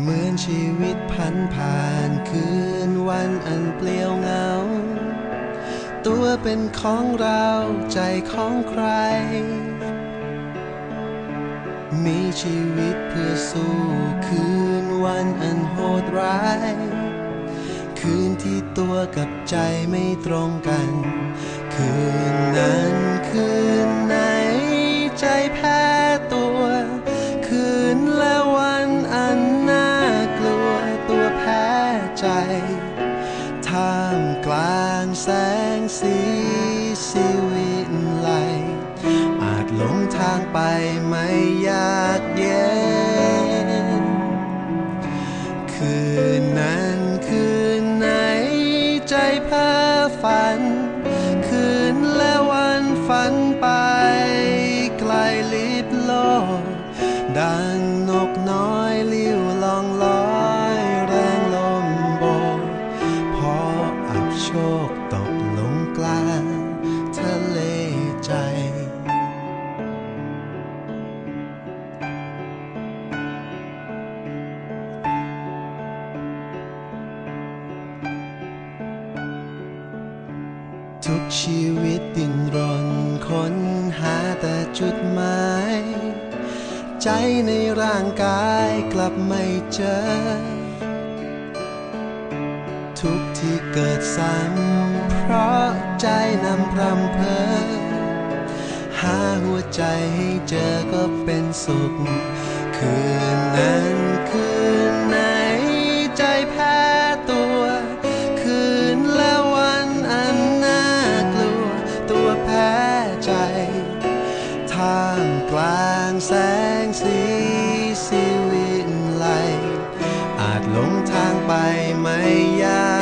เหมือนชีวิตพันผ่านคืนวันอันเปลี่ยวเงา ตัวเป็นของเราใจของใคร มีชีวิตเพื่อสู้คืนวันอันโหดร้าย คืนที่ตัวกับใจไม่ตรงกัน สีสีวิไลอาจหลงทางไปไม่อยากเย็น คืนนั้นคืนไหนใจเพ้อฝัน คืนและวันฝันไปไกลลิบโลก ดังนกน้อยลิ้วลองลอยแรงลมโบกพออับโชคตก ทุกชีวิตดิ้นรนค้นหาแต่จุดหมาย ใจในร่างกายกลับไม่เจอ ทุกที่เกิดซ้ำเพราะใจนำพรำเพอหาหัวใจให้เจอก็เป็นสุข คืนนั้นคืนไหนใจแพ้ามกลางแสงสีสีวิไลอาจหลงทางไปไม่ยาก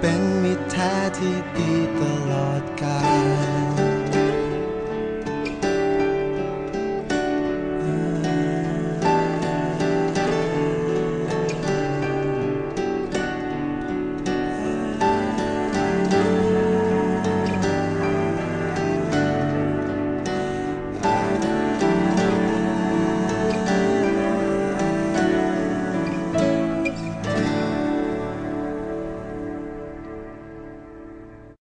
เป็นมิตรแท้ที่ดีตลอดกาล